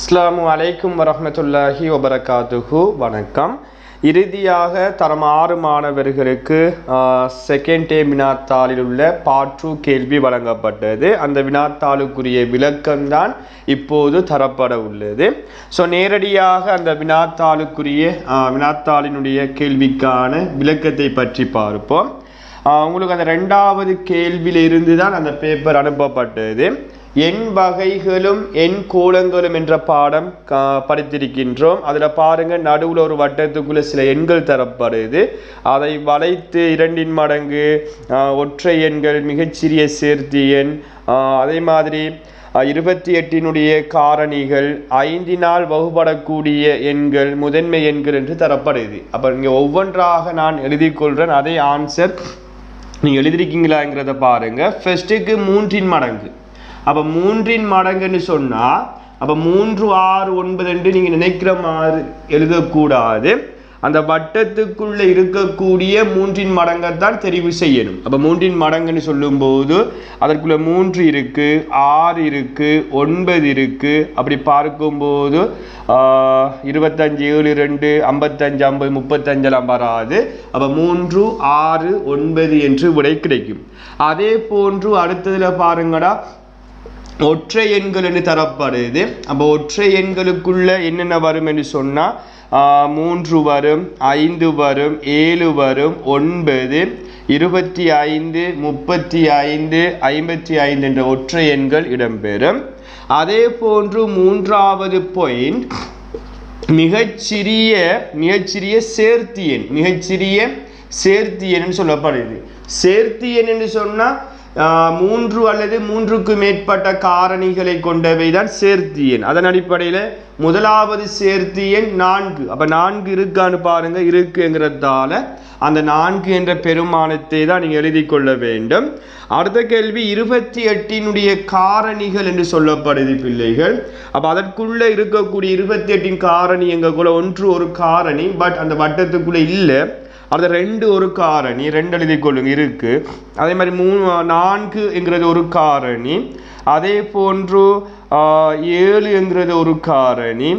அஸ்லாமு அலைக்கும் வரமத்துல்லாஹி வபரகாத்துஹு. வணக்கம். இறுதியாக தரம் ஆறு மாணவர்களுக்கு செகண்ட் டே வினாத்தாளில் உள்ள பாற்று கேள்வி வழங்கப்பட்டது. அந்த வினாத்தாளுக்குரிய விளக்கம்தான் இப்போது தரப்பட உள்ளது. ஸோ நேரடியாக அந்த வினாத்தாளுக்குரிய வினாத்தாளினுடைய கேள்விக்கான விளக்கத்தை பற்றி பார்ப்போம். உங்களுக்கு அந்த ரெண்டாவது கேள்வியிலிருந்து தான் அந்த பேப்பர் அனுப்பப்பட்டது. எண் வகைகளும் எண் கோலங்களும் என்ற பாடம் படித்திருக்கின்றோம். அதில் பாருங்கள் நடுவில் ஒரு வட்டத்துக்குள்ளே சில எண்கள் தரப்படுது. அதை வளைத்து இரண்டின் மடங்கு ஒற்றை எண்கள் மிகச்சிறிய சேர்த்தி எண் அதே மாதிரி இருபத்தி எட்டினுடைய காரணிகள் ஐந்தினால் வகுபடக்கூடிய எண்கள் முதன்மை எண்கள் என்று தரப்படுது. அப்போ இங்கே ஒவ்வொன்றாக நான் எழுதி கொள்கிறேன் அதே ஆன்சர் நீங்கள் எழுதிருக்கீங்களாங்கிறத பாருங்கள் ஃபர்ஸ்ட்டுக்கு மூன்றின் மடங்கு. அப்போ மூன்றின் மடங்குன்னு சொன்னால் அப்போ மூன்று ஆறு ஒன்பது என்று நீங்கள் நினைக்கிற மாதிரி எழுதக்கூடாது. அந்த வட்டத்துக்குள்ளே இருக்கக்கூடிய மூன்றின் மடங்கை தான் தெரிவு செய்யணும். அப்போ மூன்றின் மடங்குன்னு சொல்லும்போது அதற்குள்ளே மூன்று இருக்குது ஆறு இருக்கு ஒன்பது இருக்குது அப்படி பார்க்கும்போது இருபத்தஞ்சு ஏழு ரெண்டு ஐம்பத்தஞ்சு ஐம்பது முப்பத்தஞ்செல்லாம் வராது. அப்போ மூன்று ஆறு ஒன்பது என்று விடை கிடைக்கும். அதே போன்று அடுத்ததில் பாருங்கடா ஒற்றை எண்கள் என்று தரப்படுது. அப்போ ஒற்றை எண்களுக்குள்ள என்னென்ன வரும் என்று சொன்னால் மூன்று வரும் ஐந்து வரும் ஏழு வரும் ஒன்பது இருபத்தி ஐந்து முப்பத்தி ஐந்து ஐம்பத்தி ஐந்து என்ற ஒற்றை எண்கள் இடம்பெறும். அதே போன்று மூன்றாவது பாயிண்ட் மிகச்சிறிய மிகச்சிறிய சேர்த்தியன். மிகச்சிறிய சேர்த்தியன் சொல்லப்படுது. சேர்த்தி எண் என்று சொன்னால் மூன்று அல்லது மூன்றுக்கு மேற்பட்ட காரணிகளை கொண்டவை தான் சேர்த்தி எண். அதன் அடிப்படையில் முதலாவது சேர்த்தி எண் நான்கு. அப்போ நான்கு இருக்கான்னு பாருங்க இருக்குங்கிறதால அந்த நான்கு என்ற பெருமானத்தை தான் நீங்கள் எழுதி கொள்ள வேண்டும். அடுத்த கேள்வி இருபத்தி எட்டினுடைய காரணிகள் என்று சொல்லப்படுது பிள்ளைகள். அப்போ அதற்குள்ள இருக்கக்கூடிய இருபத்தி எட்டின் காரணி எங்க கூட ஒன்று ஒரு காரணி பட் அந்த வட்டத்துக்குள்ள இல்லை. அது ரெண்டு ஒரு காரணி ரெண்டு எழுதி கொள்ளுங்க இருக்கு. அதே மாதிரி மூணு நான்கு என்கிறது ஒரு காரணி. அதே போன்று ஏழு என்கிறது ஒரு காரணி.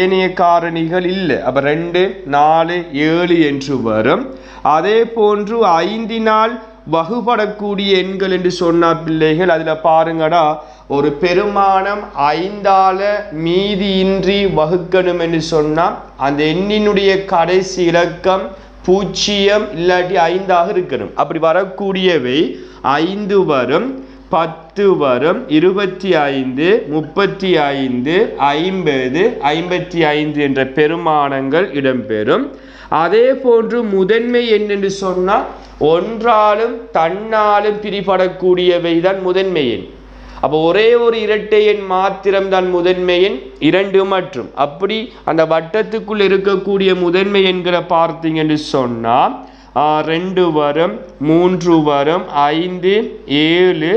ஏனைய காரணிகள் இல்லை. அப்போ ரெண்டு நாலு ஏழு என்று வரும். அதே போன்று ஐந்தினால் வகுபடக்கூடிய எண்கள் என்று சொன்ன பிள்ளைகள் அதில் பாருங்கடா ஒரு பெருமானம் ஐந்தால மீதியின்றி வகுக்கணும் என்று சொன்னால் அந்த எண்ணினுடைய கடைசி இலக்கம் பூஜ்ஜியம் இல்லாட்டி ஐந்தாக இருக்கணும். அப்படி வரக்கூடியவை ஐந்து வரும் பத்து வரும் இருபத்தி ஐந்து முப்பத்தி ஐந்து ஐம்பது ஐம்பத்தி ஐந்து என்ற பெருமானங்கள் இடம்பெறும். அதே போன்று முதன்மை என்னென்று சொன்னால் ஒன்றாலும் தன்னாலும் பிரிபடக்கூடியவை தான் முதன்மை எண். அப்போ ஒரே ஒரு இரட்டை எண் மாத்திரம்தான் முதன்மை எண் இரண்டு மற்றும். அப்படி அந்த வட்டத்துக்குள் இருக்கக்கூடிய முதன்மை எண்களை பார்த்தீங்கன்னு சொன்னால் ரெண்டு வரும் மூன்று வரும் ஐந்து ஏழு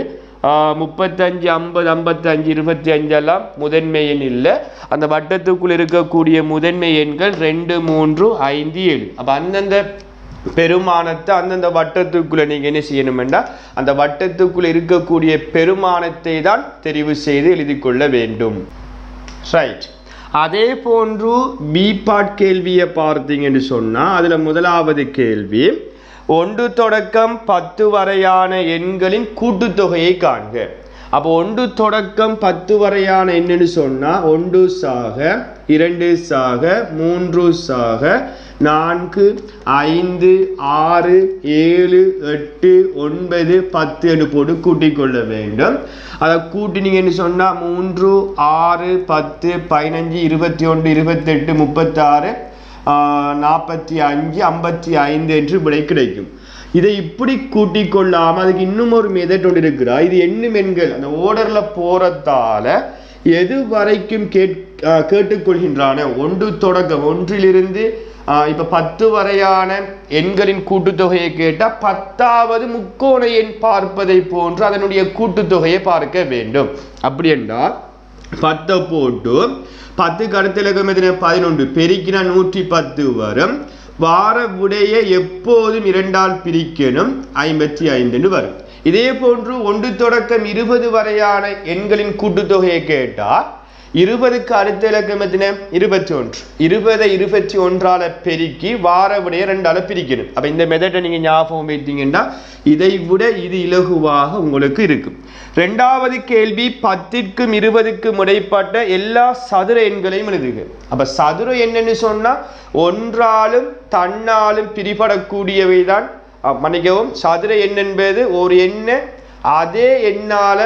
முப்பத்தஞ்சு ஐம்பது ஐம்பத்தஞ்சு இருபத்தி அஞ்செல்லாம் முதன்மை எண் இல்லை. அந்த வட்டத்துக்குள் இருக்கக்கூடிய முதன்மை எண்கள் ரெண்டு மூன்று ஐந்து ஏழு. அப்போ அந்தந்த பெருமானத்தை அந்தந்த வட்டத்துக்குள்ளே நீங்கள் என்ன செய்யணும்னா அந்த வட்டத்துக்குள்ளே இருக்கக்கூடிய பெருமானத்தை தான் தெரிவு செய்து எழுதி கொள்ள வேண்டும். ரைட் அதே போன்று பி பாட் கேள்வியை பார்த்தீங்கன்னு சொன்னால் அதில் முதலாவது கேள்வி ஒன்று தொடக்கம் பத்து வரையான எண்களின் கூட்டுத்தொகையை காண்க. அப்போ ஒன்று தொடக்கம் பத்து வரையான என்னன்னு சொன்னால் ஒன்று சாக இரண்டு சாக மூன்று சாக நான்கு ஐந்து ஆறு ஏழு எட்டு ஒன்பது பத்து என்று போட்டு கூட்டிக் கொள்ள வேண்டும். அதை கூட்டினீங்கன்னு சொன்னால் மூன்று ஆறு பத்து பதினஞ்சு இருபத்தி ஒன்று இருபத்தெட்டு முப்பத்தாறு நாற்பத்தி அஞ்சு ஐம்பத்தி ஐந்து என்று விடை கிடைக்கும். இதை இப்படி கூட்டிக் கொள்ளாமல் அதுக்கு இன்னும் ஒரு மெதட் ஒன்று இருக்கிறா. இது எண்ணும் எண்கள்? அந்த ஓர்டரில் போகிறதால எது வரைக்கும் கேட் கேட்டுக்கொள்கின்றான ஒன்று தொடக்கம் ஒன்றிலிருந்து இப்போ பத்து வரையான எண்களின் கூட்டுத்தொகையை கேட்டால் பத்தாவது முக்கோண எண் பார்ப்பதை போன்று அதனுடைய கூட்டுத்தொகையை பார்க்க வேண்டும். அப்படி என்றால் பத்தை போட்டு பத்து அடுத்த இலக்கம் பதினொன்று. பெருக்கினா நூற்றி பத்து வரும். வார விடையை எப்போதும் இரண்டால் பிரிக்கணும். ஐம்பத்தி ஐந்துன்னு வரும். இதே போன்று ஒன்று தொடக்கம் இருபது வரையான எண்களின் கூட்டுத்தொகையை கேட்டால் இருபதுக்கு அடுத்த இலக்கம் எத்தனை? இருபத்தி ஒன்று இருபதை இருபத்தி ஒன்றால பெருக்கி வார விடைய ரெண்டால பிரிக்கணும். அப்ப இந்த மெதட்டை நீங்க ஞாபகம் வைத்தீங்கன்னா இதை விட இது இலகுவாக உங்களுக்கு இருக்கும். ரெண்டாவது கேள்வி பத்திற்கும் இருபதுக்கும் இடைப்பட்ட எல்லா சதுர எண்களையும் எழுதுக. அப்ப சதுர என்னன்னு சொன்னா ஒன்றாலும் தன்னாலும் பிரிபடக்கூடியவை தான் மன்னிக்கவும் சதுர எண் என்பது ஒரு எண்ணை அதே எண்ணால்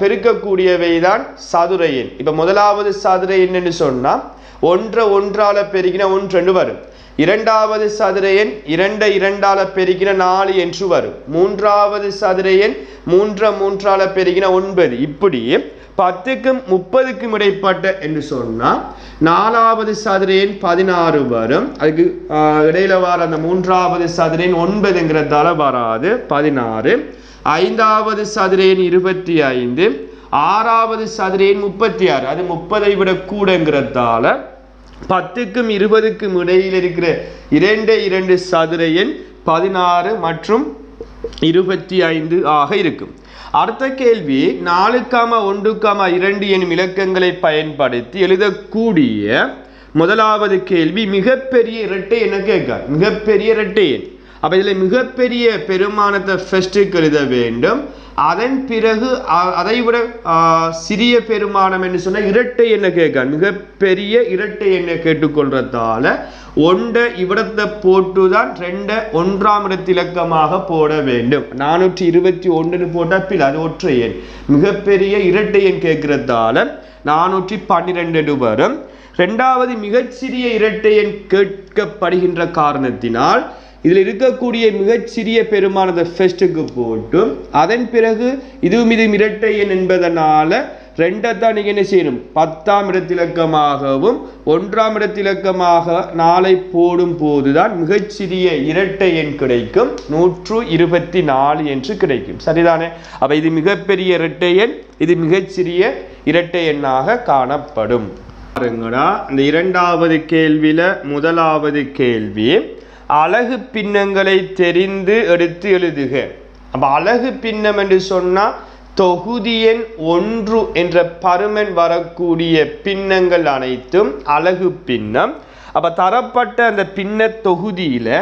பெருக்கக்கூடியவை தான் சதுர எண். இப்போ முதலாவது சதுர எண்ணுன்னு சொன்னால் ஒன்றை ஒன்றால் பெருக்கின ஒன்று வரும். இரண்டாவது சதுர எண் இரண்டை இரண்டால பெருக்கின நாலு என்று வரும். மூன்றாவது சதுர எண் மூன்றை மூன்றால பெருக்கின ஒன்பது. இப்படி பத்துக்கும் முப்பதுக்கும் இடைப்பட்ட என்று சொன்னால் நாலாவது சதுரேன் பதினாறு வரும். அதுக்கு இடையில வர அந்த மூன்றாவது சதுரேன் ஒன்பதுங்கிற ஒன்பதுங்கிறதால வராது பதினாறு. ஐந்தாவது சதுரேன் இருபத்தி ஐந்து. ஆறாவது சதுரேன் முப்பத்தி ஆறு. அது முப்பதை விட கூடங்கிறதால பத்துக்கும் இருபதுக்கும் இடையில் இருக்கிற இரண்டு இரண்டு சதுர எண் பதினாறு மற்றும் இருபத்தி ஐந்து ஆக இருக்கும். அடுத்த கேள்வி நாலுக்காம ஒன்றுக்காம இரண்டு எனும் இலக்கங்களை பயன்படுத்தி எழுதக்கூடிய முதலாவது கேள்வி மிகப்பெரிய இரட்டை என்ன கேட்க மிகப்பெரிய இரட்டை எண். அப்போ இதில் மிகப்பெரிய பெருமானத்தை ஃபர்ஸ்ட்டுக்கு எழுத வேண்டும். அதன் பிறகு அதை விட சிறிய பெருமானம் என்று சொன்னால் இரட்டை என்ன கேட்க மிகப்பெரிய இரட்டை என்ன கேட்டுக்கொள்றதால ஒன்றை இவ்விடத்தை போட்டுதான் ரெண்டை ஒன்றாம் இடத்திலக்கமாக போட வேண்டும். நானூற்றி இருபத்தி ஒன்றுன்னு போட்டால் பில் அது ஒற்றை எண். மிகப்பெரிய இரட்டை எண் கேட்கறதால நானூற்றி பன்னிரெண்டு வரும். ரெண்டாவது மிகச்சிறிய இரட்டை எண் கேட்கப்படுகின்ற காரணத்தினால் இதில் இருக்கக்கூடிய மிகச்சிறிய பெருமானதை ஃபெஸ்ட்டுக்கு போட்டும். அதன் பிறகு இதுவும் இது இரட்டை எண் என்பதனால ரெண்டைத்தான் நீங்கள் என்ன செய்யணும்? பத்தாம் இடத்திலக்கமாகவும் ஒன்றாம் இடத்திலக்கமாக நாளை போடும் போதுதான் மிகச்சிறிய இரட்டை எண் கிடைக்கும். நூற்று இருபத்தி நாலு என்று கிடைக்கும். சரிதானே? அப்போ இது மிகப்பெரிய இரட்டை எண் இது மிகச்சிறிய இரட்டை எண்ணாக காணப்படும். பாருங்கடா இந்த இரண்டாவது கேள்வியில் முதலாவது கேள்வி. அழகு பின்னங்களை தெரிந்து எடுத்து எழுதுக. அப்போ அழகு பின்னம் என்று சொன்னால் தொகுதி எண் ஒன்று என்ற பருமன் வரக்கூடிய பின்னங்கள் அனைத்தும் அழகு பின்னம். அப்போ தரப்பட்ட அந்த பின்ன தொகுதியில்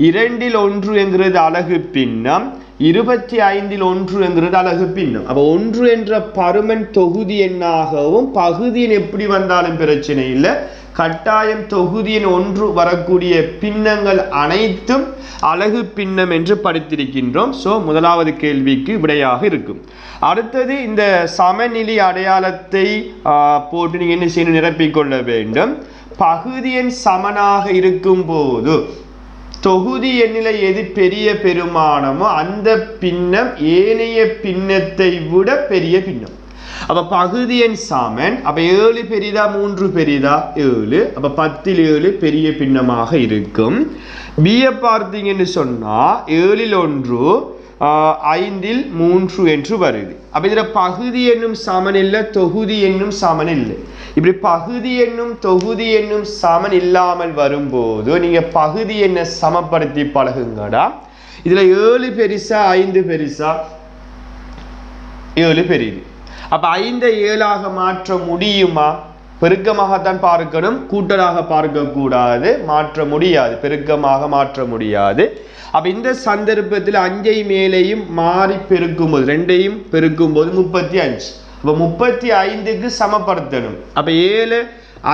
இரண்டில் ஒன்று என்கிறது அழகு பின்னம் இருபத்தி ஐந்தில் ஒன்று என்கிறது அழகு பின்னம். அப்போ ஒன்று என்ற பருமன் தொகுதி எண்ணாகவும் பகுதியின் எப்படி வந்தாலும் பிரச்சனை இல்லை. கட்டாயம் தொகுதியின் ஒன்று வரக்கூடிய பின்னங்கள் அனைத்தும் அழகு பின்னம் என்று படித்திருக்கின்றோம். ஸோ முதலாவது கேள்விக்கு விடையாக இருக்கும். அடுத்தது இந்த சமநிலை அடையாளத்தை ஆஹ், போட்டு நீங்க என்ன செய்யணும் நிரப்பிக்கொள்ள வேண்டும்? பகுதியின் சமனாக இருக்கும் போது தொகுதி எண்ணில எது பெரிய பெருமானமோ அந்த பின்னம் ஏனைய பின்னத்தை விட பெரிய பின்னம். அப்ப பகுதி எண் சமன் அப்ப ஏழு பெரிதா மூன்று பெரிதா? ஏழு. அப்ப பத்தில் ஏழு பெரிய பின்னமாக இருக்கும். பிஏ பார்த்தீங்கன்னு சொன்னா ஏழில் ஒன்று ஐந்தில் மூன்று என்று வருது. அப்போ இதில் பகுதி என்னும் சமன் இல்லை தொகுதி என்னும் சமன் இல்லை இப்படி பகுதி என்னும் தொகுதி என்னும் சமன் இல்லாமல் வரும்போது நீங்க பகுதி என்ன சமப்படுத்தி பழகுங்கடா. இதுல ஏழு பெருசா ஐந்து பெருசா? ஏழு பெரியது. அப்ப ஐந்தை ஏழாக மாற்ற முடியுமா? பெருக்கமாகத்தான் பார்க்கணும் கூட்டலாக பார்க்கக்கூடாது மாற்ற முடியாது பெருக்கமாக மாற்ற முடியாது. அப்போ இந்த சந்தர்ப்பத்தில் அஞ்சை மேலேயும் மாறி பெருக்கும்போது ரெண்டையும் பெருக்கும்போது முப்பத்தி அஞ்சு. அப்போ முப்பத்தி ஐந்துக்கு சமப்படுத்தணும். அப்போ ஏழு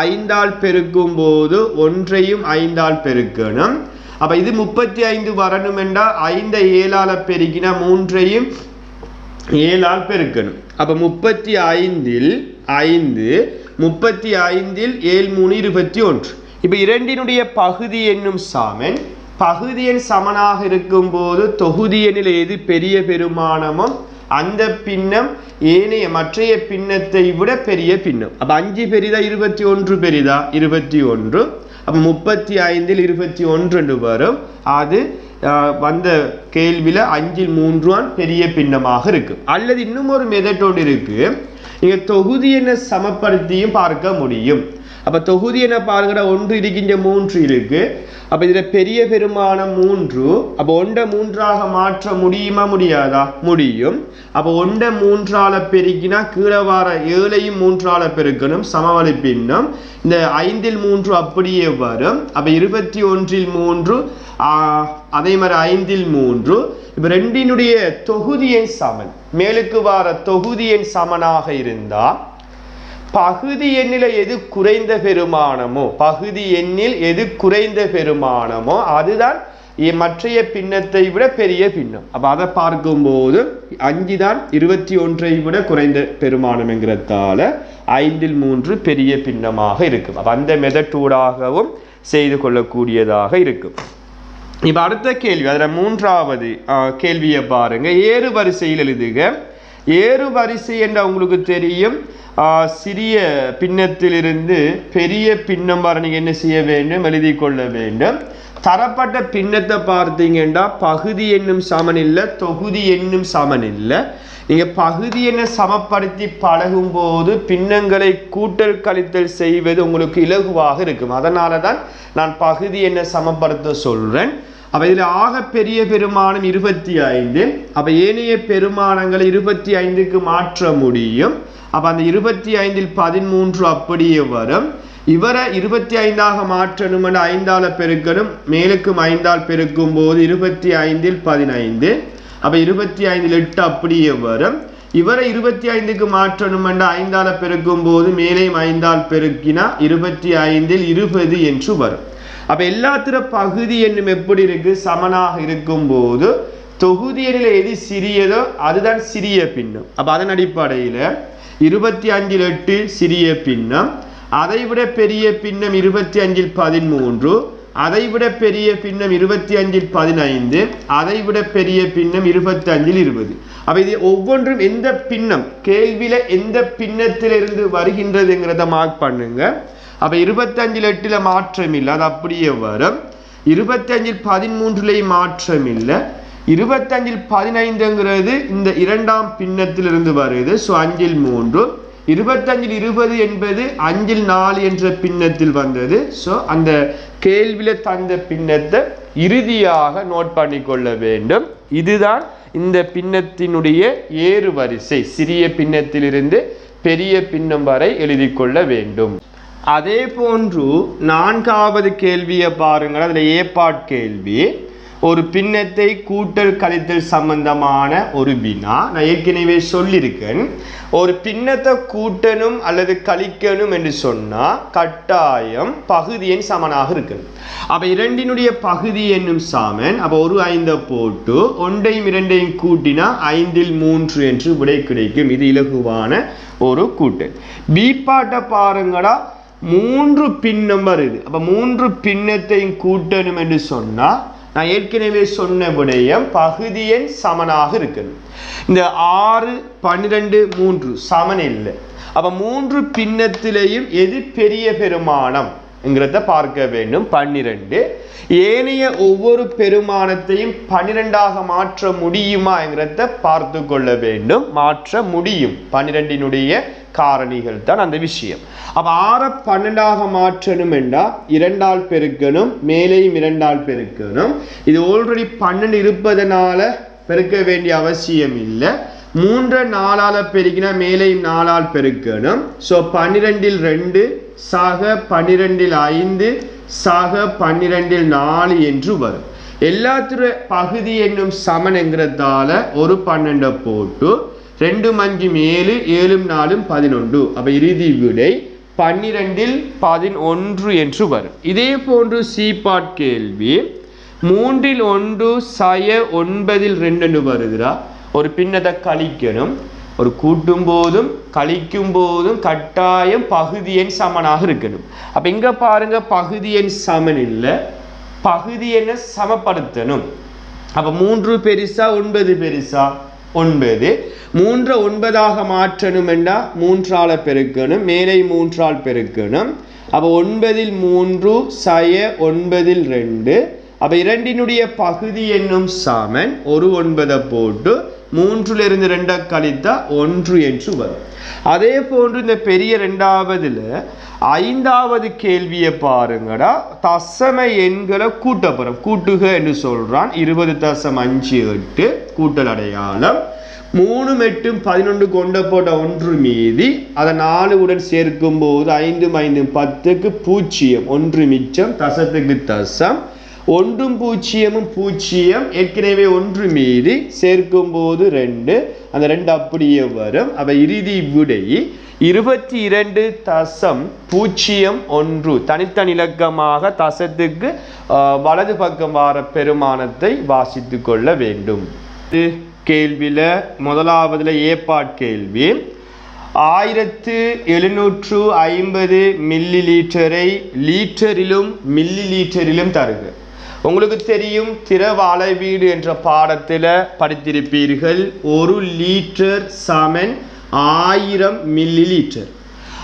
ஐந்தால் பெருக்கும் போது ஒன்றையும் ஐந்தால் பெருக்கணும். அப்போ இது முப்பத்தி ஐந்து வரணும் என்றால் ஐந்தை ஏழால் பெருக்கினா மூன்றையும் ஏழால் பெருக்கணும். அப்போ முப்பத்தி ஐந்தில் ஐந்து முப்பத்தி ஐந்தில் ஏழு மூணு இருபத்தி ஒன்று. இப்போ இரண்டினுடைய பகுதி என்னும் சாமன் பகுதியின் சமனாக இருக்கும்போது போது எண்ணில் எது பெரிய பெருமானமும் அந்த பின்னம் ஏனைய மற்றைய பின்னத்தை விட பெரிய பின்னம். அப்போ அஞ்சு பெரிதா இருபத்தி ஒன்று பெரிதா? இருபத்தி ஒன்று. அப்போ முப்பத்தி ஐந்தில் இருபத்தி ஒன்று என்று வரும். அது வந்த கேள்வியில் அஞ்சில் மூன்றுவான் பெரிய பின்னமாக இருக்கு. அல்லது இன்னும் ஒரு மெதட் ஒன்று இருக்குது நீங்கள் தொகுதி என்ன சமப்படுத்தியும் பார்க்க முடியும். அப்போ தொகுதி என்ன பாருங்கிற ஒன்று இருக்கின்ற மூன்று இருக்கு. அப்போ இதில் பெரிய பெருமானம் மூன்று அப்போ ஒன்றை மூன்றாக மாற்ற முடியுமா முடியாதா? முடியும். அப்போ ஒன்றை மூன்றால பெருக்கினா கீழே வார ஏழையும் மூன்றால பெருக்கணும் சமவழி பின்னம். இந்த ஐந்தில் மூன்று அப்படியே வரும். அப்ப இருபத்தி ஒன்றில் மூன்று ஆஹ், அதே மாதிரி ஐந்தில் மூன்று. இப்போ ரெண்டினுடைய தொகுதியின் சமன் மேலுக்கு வார தொகுதியின் சமனாக இருந்தா பகுதி எண்ணில் எது குறைந்த பெருமானமோ பகுதி எண்ணில் எது குறைந்த பெருமானமோ அதுதான் மற்றைய பின்னத்தை விட பெரிய பின்னம். அப்ப அதை பார்க்கும்போது அஞ்சு தான் இருபத்தி ஒன்றை விட குறைந்த பெருமானம் என்கிறதால ஐந்தில் மூன்று பெரிய பின்னமாக இருக்கும். அப்போ அந்த மெதட்டூடாகவும் செய்து கொள்ளக்கூடியதாக இருக்கும். இப்ப அடுத்த கேள்வி அதுல மூன்றாவது கேள்வியை பாருங்க. ஏறு வரிசையில் எழுதுக. ஏறு வரிசை என்ற உங்களுக்கு தெரியும். சிறிய பின்னத்திலிருந்து பெரிய பின்னம் வர நீங்கள் என்ன செய்ய வேண்டும்? எழுதி கொள்ள வேண்டும். தரப்பட்ட பின்னத்தை பார்த்தீங்கன்னா பகுதி என்னும் சமன் இல்லை தொகுதி என்னும் சமன் இல்லை. நீங்கள் பகுதி என்ன சமப்படுத்தி பழகும் போது பின்னங்களை கூட்டல் கழித்தல் செய்வது உங்களுக்கு இலகுவாக இருக்கும். அதனால தான் நான் பகுதி என்ன சமப்படுத்த சொல்கிறேன் அப்போ இதில் ஆக பெரிய பெருமானம் இருபத்தி ஐந்து. அப்போ ஏனைய பெருமானங்களை இருபத்தி ஐந்துக்கு மாற்ற முடியும். அப்போ அந்த இருபத்தி ஐந்தில் பதிமூன்று அப்படியே வரும். இவரை இருபத்தி ஐந்தாக மாற்றணும் என்ற ஐந்தால பெருக்கணும். மேலுக்கும் ஐந்தால் பெருக்கும் போது இருபத்தி ஐந்தில் பதினைந்து. அப்போ இருபத்தி ஐந்தில் எட்டு அப்படியே வரும். இவரை இருபத்தி ஐந்துக்கு மாற்றணும் என்ற பெருக்கும் போது மேலேயும் ஐந்தால் பெருக்கினா இருபத்தி ஐந்தில் இருபது என்று வரும். அப்போ எல்லாத்திர பகுதி என்னும் எப்படி இருக்கு? சமனாக இருக்கும் போது தொகுதி எண்ணில் எது சிறியதோ அதுதான் சிறிய பின்னம். அப்போ அதன் அடிப்படையில இருபத்தி அஞ்சில் எட்டு சிறிய பின்னம் அதைவிட பெரிய பின்னம் இருபத்தி அஞ்சில் பதிமூன்று அதைவிட பெரிய பின்னம் இருபத்தி அஞ்சில் பதினைந்து அதைவிட பெரிய பின்னம் இருபத்தி அஞ்சில் இருபது. அப்போ இது ஒவ்வொன்றும் எந்த பின்னம்? கேள்வியில் எந்த பின்னத்திலிருந்து வருகின்றதுங்கிறத மார்க் பண்ணுங்க. அப்போ இருபத்தஞ்சில் எட்டில் மாற்றம் இல்லை அது அப்படியே வரும். இருபத்தஞ்சில் பதிமூன்றுலேயும் மாற்றம் இல்லை இருபத்தஞ்சில் பதினைந்துங்கிறது இந்த இரண்டாம் பின்னத்திலிருந்து வருது ஸோ அஞ்சில் மூன்று. இருபத்தஞ்சில் இருபது என்பது அஞ்சில் நாலு என்ற பின்னத்தில் வந்தது ஸோ அந்த கேள்வியில் தந்த பின்னத்தை இறுதியாக நோட் பண்ணிக்கொள்ள வேண்டும். இதுதான் இந்த பின்னத்தினுடைய ஏறு வரிசை சிறிய பின்னத்திலிருந்து பெரிய பின்னம் வரை எழுதி கொள்ள வேண்டும். அதே போன்று நான்காவது கேள்வியை பாருங்கள். அதில் ஏப்பாட் கேள்வி. ஒரு பின்னத்தை கூட்டல் கழித்தல் சம்பந்தமான ஒரு வினா. நான் ஏற்கனவே சொல்லியிருக்கேன். ஒரு பின்னத்தை கூட்டணும் அல்லது கழிக்கணும் என்று சொன்னால் கட்டாயம் பகுதி எண் சமனாக இருக்கணும். அப்போ இரண்டினுடைய பகுதி என்னும் சாமன் அப்போ ஒரு ஐந்தை போட்டு ஒன்றையும் இரண்டையும் கூட்டினா ஐந்தில் மூன்று என்று விடை கிடைக்கும். இது இலகுவான ஒரு கூட்டல். பி பாட்டை பாருங்களா மூன்று பின் நம்பர் இது. அப்போ மூன்று பின்னத்தையும் கூட்டணும் என்று சொன்னால் நான் ஏற்கனவே சொன்ன விடயம் பகுதி எண் சமனாக இருக்கணும். இந்த ஆறு பன்னிரெண்டு மூன்று சமன் இல்லை. அப்போ மூன்று பின்னத்திலேயும் எது பெரிய பெருமானம் என்கிறத பார்க்க வேண்டும். பன்னிரெண்டு. ஏனைய ஒவ்வொரு பெருமானத்தையும் பன்னிரெண்டாக மாற்ற முடியுமா என்கிறத பார்த்து கொள்ள வேண்டும். மாற்ற முடியும். பன்னிரெண்டினுடைய காரணிகள் தான் அந்த விஷயம். அப்போ ஆற பன்னெண்டாக மாற்றணும் என்றால் இரண்டால் பெருக்கணும் மேலேயும் இரண்டால் பெருக்கணும். இது ஆல்ரெடி பன்னெண்டு இருப்பதனால பெருக்க வேண்டிய அவசியம் இல்லை. மூன்று நாளால் பெருக்கினா மேலேயும் நாலால் பெருக்கணும். ஸோ பன்னிரெண்டில் ரெண்டு சக பன்னிரெண்டில் ஐந்து சக பன்னிரெண்டில் நாலு என்று வரும். எல்லாத்துற பகுதி என்னும் சமன் என்கிறதால ஒரு பன்னெண்டை போட்டு ரெண்டு அஞ்சு ஏழு ஏழும் நாலும் பதினொன்று. அப்போ இறுதி விடை பன்னிரெண்டில் பதினொன்று என்று வரும். இதே போன்று சீபாட் கேள்வி மூன்றில் ஒன்று சய ஒன்பதில் ரெண்டு வருதுடா ஒரு பின்னத்தை கழிக்கணும். ஒரு கூட்டும் போதும் கழிக்கும் போதும் கட்டாயம் பகுதி எண் சமனாக இருக்கணும். அப்ப இங்க பாருங்க பகுதி எண் சமன் இல்லை பகுதி எண்ணை சமப்படுத்தணும். அப்ப மூன்று பெருசா ஒன்பது பெருசா? ஒன்பது. மூன்று ஒன்பதாக மாற்றணும் என்றால் மூன்றால் பெருக்கணும் மேலே மூன்றால் பெருக்கணும். அப்போ ஒன்பதில் மூன்று சய ஒன்பதில் ரெண்டு. அப்போ இரண்டினுடைய பகுதி என்னும் சமன் ஒரு ஒன்பதை போட்டு மூன்றிலிருந்து இருந்து கழித்தா ஒன்று என்று வரும். அதே போன்று இந்த பெரிய ரெண்டாவதுல ஐந்தாவது கேள்வியை பாருங்கடா. தசம எண்களை கூட்ட கூட்டுக என்று சொல்றான். இருபது தசம் அஞ்சு எட்டு கூட்டல் அடையாளம். மூணு எட்டும் பதினொன்று கொண்ட போட்ட ஒன்று மீதி. அதை நாலு உடன் சேர்க்கும் போது ஐந்தும் ஐந்தும் பத்துக்கு பூஜ்ஜியம். ஒன்று மிச்சம் தசத்துக்கு தசம். ஒன்றும் பூஜ்ஜியமும் பூஜ்ஜியம் ஏற்கனவே ஒன்று மீறி சேர்க்கும் போது ரெண்டு. அந்த ரெண்டு அப்படியே வரும். அப்ப இறுதி விடை இருபத்தி இரண்டு தசம் பூஜ்ஜியம் ஒன்று. தனித்தனி இலக்கமாக தசத்துக்கு வலது பக்கம் வார பெருமானத்தை வாசித்து கொள்ள வேண்டும். கேள்வியில் கேள்வியில முதலாவதுல ஏப்பாட் கேள்வி. ஆயிரத்து எழுநூற்று ஐம்பது மில்லி லீட்டரை லீட்டரிலும் மில்லி லீட்டரிலும் தருக. உங்களுக்கு தெரியும் திரவாலை வீடு என்ற பாடத்தில் படித்திருப்பீர்கள் ஒரு லீட்டர் சமன் ஆயிரம் மில்லி லீட்டர்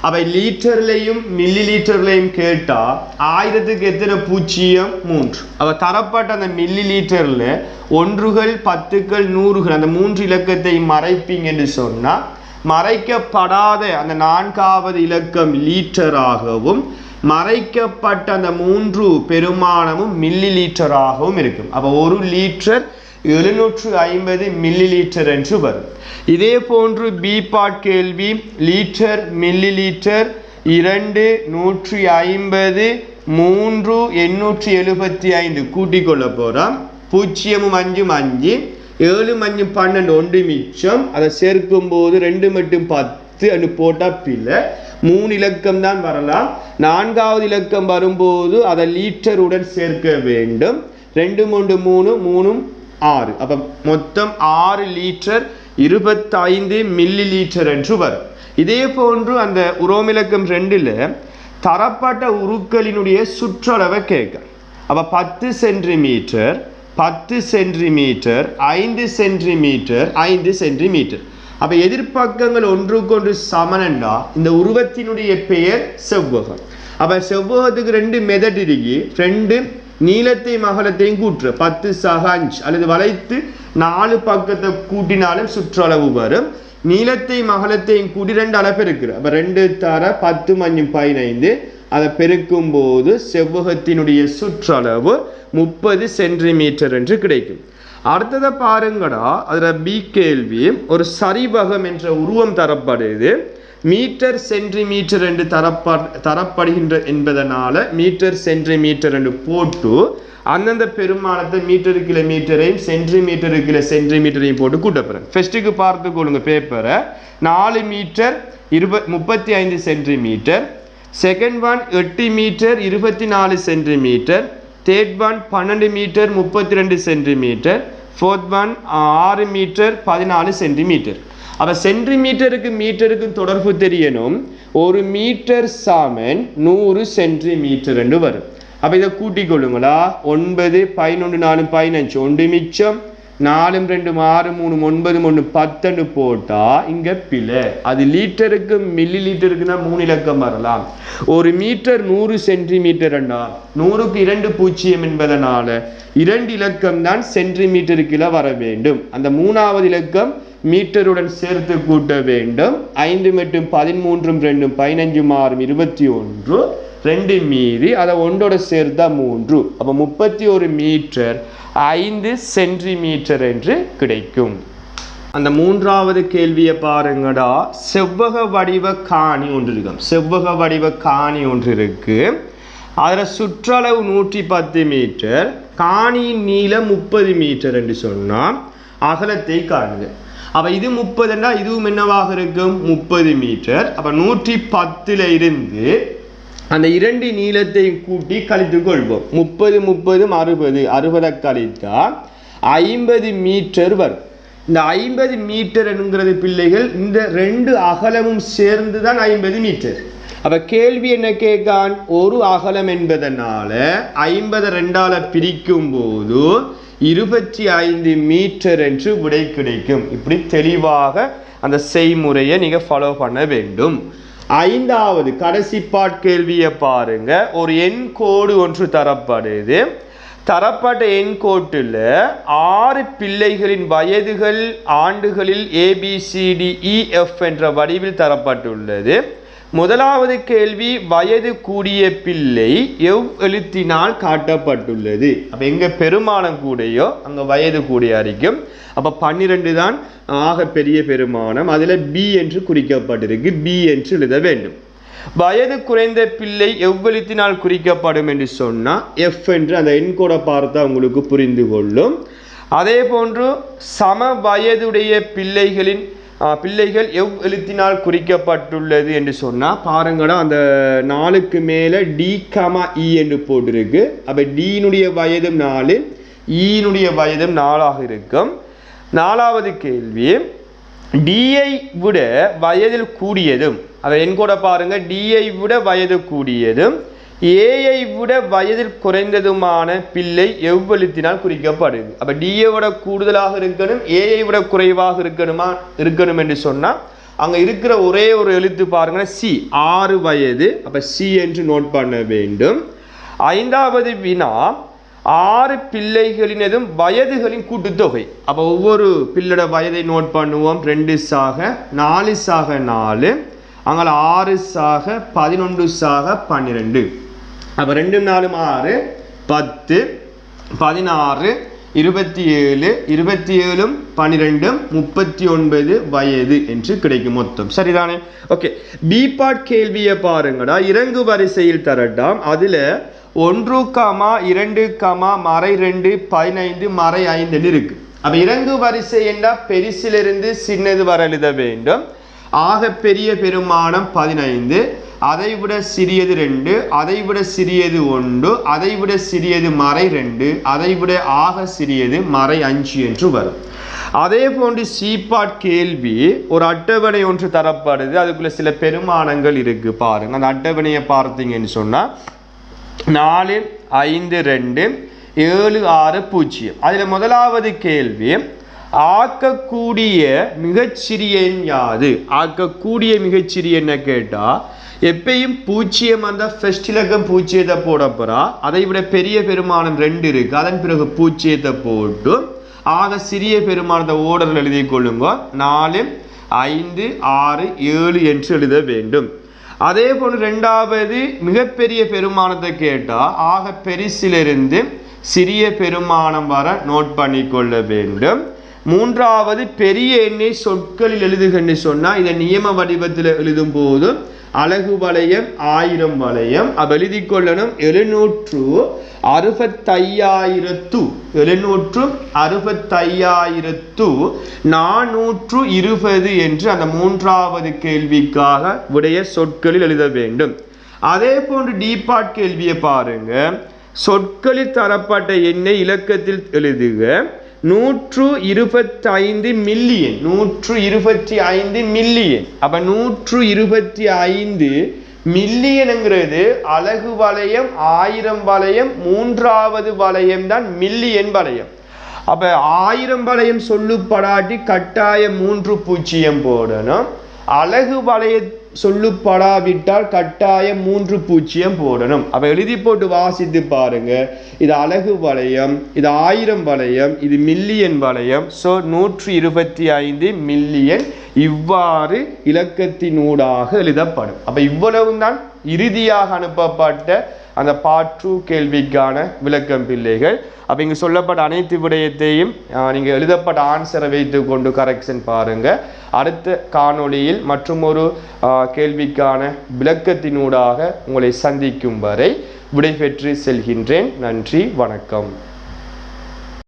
அவை லீட்டர்லையும் மில்லி லீட்டர்லையும் கேட்டால் ஆயிரத்துக்கு எத்தனை பூஜ்ஜியம் மூன்று? அவ தரப்பட்ட அந்த மில்லி லீட்டரில் ஒன்றுகள் பத்துக்கள் நூறுகள் அந்த மூன்று இலக்கத்தை மறைப்பீங்கன்னு சொன்னால் மறைக்கப்படாத அந்த நான்காவது இலக்கம் லீட்டராகவும் மறைக்கப்பட்ட அந்த மூன்று பெருமானமும் மில்லி லீட்டராகவும் இருக்கும். அப்போ ஒரு லீட்டர் எழுநூற்று ஐம்பது மில்லி லீட்டர் என்று வரும். இதே போன்று பி பாட் கேள்வி லீட்டர் மில்லி லீட்டர் இரண்டு நூற்றி ஐம்பது மூன்று எண்ணூற்றி எழுபத்தி ஐந்து கூட்டிக் கொள்ள போகிறோம் பூஜ்ஜியமும் அஞ்சும் அஞ்சு ஏழு அஞ்சு பன்னெண்டு ஒன்று மிச்சம். அதை சேர்க்கும் போது ரெண்டு மட்டும் பத்து அன்னு போட்டால் பிள்ளை மூணு இலக்கம் தான் வரலாம். நான்காவது இலக்கம் வரும்போது அதை லீட்டருடன் சேர்க்க வேண்டும். ரெண்டு மூன்று மூணு மூணும் ஆறு. அப்போ மொத்தம் ஆறு லீட்டர் இருபத்தைந்து மில்லி லீட்டர் என்று வரும். இதே போன்று அந்த உரோமிலக்கம் ரெண்டில் தரப்பட்ட உருக்களினுடைய சுற்றளவை கேட்க. அப்போ பத்து சென்டிமீட்டர் பத்து சென்டிமீட்டர் ஐந்து சென்டிமீட்டர் ஐந்து சென்டிமீட்டர் அப்ப எதிர்ப்பக்கங்கள் ஒன்றுக்கொன்று சமனண்டா? இந்த உருவத்தினுடைய பெயர் செவ்வகம். அப்ப செவ்வகத்துக்கு ரெண்டு மெதட் இருக்கு. ரெண்டு நீளத்தையும் அகலத்தையும் கூட்டுற. பத்து சக அஞ்சு. அல்லது வளைத்து நாலு பக்கத்தை கூட்டினாலும் சுற்றளவு வரும். நீளத்தையும் அகலத்தையும் கூட்டி ரெண்டு அளவு இருக்குது அப்ப ரெண்டு தர பத்து மஞ்சும் பதினைந்து. அதை பெருக்கும் போது செவ்வகத்தினுடைய சுற்றளவு முப்பது சென்டிமீட்டர் என்று கிடைக்கும். அடுத்ததை பாருங்கடா. அதில் பி கேள்வி. ஒரு சரிவகம் என்ற உருவம் தரப்படுது. மீட்டர் சென்டிமீட்டர் என்று தரப்ப தரப்படுகின்ற என்பதனால மீட்டர் சென்டிமீட்டர் என்று போட்டு அந்தந்த பெருமானத்தை மீட்டரு கிலோமீட்டரையும் சென்டிமீட்டரு கிலோ சென்டிமீட்டரையும் போட்டு கூட்டப்படுறேன் ஃபர்ஸ்ட்டுக்கு பார்த்து கொள்ளுங்க பேப்பரை நாலு மீட்டர் இருப முப்பத்தி ஐந்து சென்டிமீட்டர். செகண்ட் ஒன் எட்டு மீட்டர் இருபத்தி நாலு சென்டிமீட்டர். தேர்ட் ஒன் பன்னெண்டு மீட்டர் முப்பத்தி ரெண்டு சென்டிமீட்டர். ஃபோர்த் ஒன் ஆறு மீட்டர் பதினாலு சென்டிமீட்டர். அப்போ சென்டிமீட்டருக்கு மீட்டருக்கு தொடர்பு தெரியணும். ஒரு மீட்டர் சாமன் நூறு சென்டிமீட்டர் என்று வரும். அப்போ இதை கூட்டிக் கொள்ளுங்களா? ஒன்பது பதினொன்று நாலு பதினஞ்சு. ஒன்று மிச்சம் நாலும் ரெண்டு ஆறு மூணு ஒன்பது ஒன்று பத்துன்னு போட்டால் இங்கே பிழை. அது லீட்டருக்கு மில்லி லீட்டருக்குன்னா மூணு இலக்கம் வரலாம். ஒரு மீட்டர் நூறு சென்டிமீட்டர்னா நூறுக்கு இரண்டு பூஜ்ஜியம் என்பதனால இரண்டு இலக்கம் தான் சென்டிமீட்டருக்குள்ள வர வேண்டும். அந்த மூணாவது இலக்கம் மீட்டருடன் சேர்த்து கூட்ட வேண்டும். ஐந்து மற்றும் பதிமூன்றும் ரெண்டும் பதினஞ்சும் ஆறும் இருபத்தி ஒன்று. ரெண்டு மீறி அதை ஒன்றோட சேர்த்தா மூன்று. அப்போ முப்பத்தி ஒரு மீட்டர் ஐந்து சென்டிமீட்டர் என்று கிடைக்கும். அந்த மூன்றாவது கேள்வியை பாருங்கடா. செவ்வக வடிவ காணி ஒன்று இருக்கும் செவ்வக வடிவ காணி ஒன்று இருக்கு. அதில் சுற்றளவு நூற்றி பத்து மீட்டர் காணியின் நீளம் முப்பது மீட்டர் என்று சொன்னால் அகலத்தை காணுங்க. அப்போ இது முப்பதுன்னா இதுவும் என்னவாக இருக்கும்? முப்பது மீட்டர். அப்போ நூற்றி பத்தில் இருந்து அந்த இரண்டு நீளத்தையும் கூட்டி கழித்து கொள்வோம். முப்பது முப்பதும் அறுபது. அறுபதை கழித்தா ஐம்பது மீட்டர் வரும். இந்த ஐம்பது மீட்டர் என்கிறது பிள்ளைகள் இந்த ரெண்டு அகலமும் சேர்ந்து தான் ஐம்பது மீட்டர். அப்போ கேள்வி என்ன கேட்கான்? ஒரு அகலம் என்பதனால ஐம்பது ரெண்டால பிரிக்கும் போது இருபத்தி ஐந்து மீட்டர் என்று விடை கிடைக்கும். இப்படி தெளிவாக அந்த செய்முறையை நீங்கள் ஃபாலோ பண்ண வேண்டும். ஐந்தாவது கடைசி பாட் கேள்வியை பாருங்க. ஒரு எண் கோடு ஒன்று தரப்படுது. தரப்பட்ட எண்கோட்டில் ஆறு பிள்ளைகளின் வயதுகள் ஆண்டுகளில் ஏபிசிடிஇஎஃப் என்ற வடிவில் தரப்பட்டுள்ளது. முதலாவது கேள்வி வயது கூடிய பிள்ளை எவ் எழுத்தினால் காட்டப்பட்டுள்ளது? அப்ப எங்க பெருமானம் கூடையோ அங்க வயது கூடிய அறிக்கும். அப்ப பன்னிரெண்டு தான் ஆக பெரிய பெருமானம். அதுல பி என்று குறிக்கப்பட்டிருக்கு. பி என்று எழுத வேண்டும். வயது குறைந்த பிள்ளை எவ்வெழுத்தினால் குறிக்கப்படும் என்று சொன்னால் எஃப் என்று அந்த எண்கோட பார்த்தா உங்களுக்கு புரிந்து கொள்ளும். அதே போன்று சம வயதுடைய பிள்ளைகளின் பிள்ளைகள் எவ் எழுத்தினால் குறிக்கப்பட்டுள்ளது என்று சொன்னால் பாருங்கடா அந்த நாலுக்கு மேலே டி கமா இ என்று போட்டிருக்கு. அப்போ டீனுடைய வயதும் நாலு ஈனுடைய வயதும் நாலாக இருக்கும். நாலாவது கேள்வி டிஐ விட வயதில் கூடியதும் அதை என் கூட பாருங்கள் டிஐ விட வயது கூடியதும் ஏஐ விட வயதில் குறைந்ததுமான பிள்ளை எவ்வெழுத்தினால் குறிக்கப்படுது. அப்ப டிஏ விட கூடுதலாக இருக்கணும் ஏஐ விட குறைவாக இருக்கணுமா இருக்கணும் என்று சொன்னா அங்க இருக்கிற ஒரே ஒரு எழுத்து பாருங்க சி ஆறு வயது அப்ப சி என்று நோட் பண்ண வேண்டும். ஐந்தாவது வினா ஆறு பிள்ளைகளினதும் வயதுகளின் கூட்டுத்தொகை. அப்போ ஒவ்வொரு பிள்ளோட வயதை நோட் பண்ணுவோம் ரெண்டு சாக நாலு சாக நாலு அங்கே ஆறு சாக பதினொன்று சாக பன்னிரெண்டு. அப்போ ரெண்டு நாலும் ஆறு பத்து பதினாறு இருபத்தி ஏழு இருபத்தி ஏழும் பன்னிரெண்டும் முப்பத்தி ஒன்பது வயது என்று கிடைக்கும் மொத்தம். சரிதானே? ஓகே பி கேள்வியை பாருங்கடா. இறங்கு வரிசையில் தரட்டாம். அதில் ஒன்று கமா இரண்டு கமா மறை ரெண்டு பதினைந்து மறை ஐந்துன்னு இருக்கு. அப்போ இறங்கு வரிசை என்றால் பெரிசிலிருந்து சின்னது வர எழுத வேண்டும். ஆக பெரிய பெருமானம் பதினைந்து அதை விட சிறியது ரெண்டு அதை விட சிறியது ஒன்று அதை விட சிறியது மறை ரெண்டு அதை விட ஆக சிறியது மறை அஞ்சு என்று வரும். அதே போன்று சீப்பாட் கேள்வி ஒரு அட்டவணை ஒன்று தரப்படுது அதுக்குள்ள சில பெருமானங்கள் இருக்கு பாருங்க. அந்த அட்டவணையை பார்த்தீங்கன்னு சொன்னால் நாலு ஐந்து ரெண்டு ஏழு ஆறு பூஜ்ஜியம். அதில் முதலாவது கேள்வி ஆக்கக்கூடிய மிகச்சிறிய யாது? ஆக்கக்கூடிய மிகச்சிறிய என்ன எப்பயும் பூஜ்ஜியம் அந்த ஃபர்ஸ்ட் இலக்கம் பூஜ்ஜியத்தை போட போறா. அதை விட பெரிய பெருமானம் ரெண்டு இருக்கு. அதன் பிறகு பூஜ்ஜியத்தை போட்டு ஆக சிறிய பெருமானத்தை ஓடரில் எழுதி கொள்ளுங்க. நாலு ஐந்து ஆறு ஏழு என்று எழுத வேண்டும். அதே போல் ரெண்டாவது மிகப்பெரிய பெருமானத்தை கேட்டால் ஆக பெரிசிலிருந்து சிறிய பெருமானம் வர நோட் பண்ணிக்கொள்ள வேண்டும். மூன்றாவது பெரிய எண்ணை சொற்களில் எழுதுகன்னு சொன்னால் இதை நியம வடிவத்தில் எழுதும் போதும் அழகு வளையம் ஆயிரம் வளையம். அப்ப எழுதி கொள்ளணும் எழுநூற்று அறுபத்தையாயிரத்து எழுநூற்று அறுபத்தையாயிரத்து நானூற்று இருபது என்று அந்த மூன்றாவது கேள்விக்காக உடைய சொற்களில் எழுத வேண்டும். அதே போன்று டீபாட் கேள்வியை பாருங்க. சொற்களில் தரப்பட்ட எண்ணை இலக்கத்தில் எழுதுக. நூற்று இருபத்தைந்து மில்லியன் நூற்று இருபத்தி ஐந்து மில்லியன் அப்ப நூற்று இருபத்தி ஐந்து மில்லியனுங்கிறது அழகு வளையம் ஆயிரம் வளையம் மூன்றாவது வளையம் தான் மில்லியன் வளையம். அப்ப ஆயிரம் வளையம் சொல்லுப்படாட்டி கட்டாயம் மூன்று பூஜ்ஜியம் போடணும். அழகு வளைய சொல்லுப்படாவிட்டால் கட்டாயம் மூன்று பூஜ்ஜியம் போடணும். அப்போ எழுதி போட்டு வாசித்து பாருங்க. இது அழகு வளையம் இது ஆயிரம் வளையம் இது மில்லியன் வளையம். ஸோ நூற்றி இருபத்தி ஐந்து மில்லியன் இவ்வாறு இலக்கத்தினூடாக எழுதப்படும். அப்போ இவ்வளவு தான் இறுதியாக அனுப்பப்பட்ட அந்த பாற்று கேள்விக்கான விளக்கம் பிள்ளைகள். அப்போ இங்கே சொல்லப்பட்ட அனைத்து விடயத்தையும் நீங்கள் எழுதப்பட்ட ஆன்சரை வைத்து கொண்டு கரெக்ஷன் பாருங்கள் அடுத்த காணொளியில் மற்றும் ஒரு கேள்விக்கான விளக்கத்தினூடாக உங்களை சந்திக்கும் வரை விடைபெற்று செல்கின்றேன். நன்றி வணக்கம்.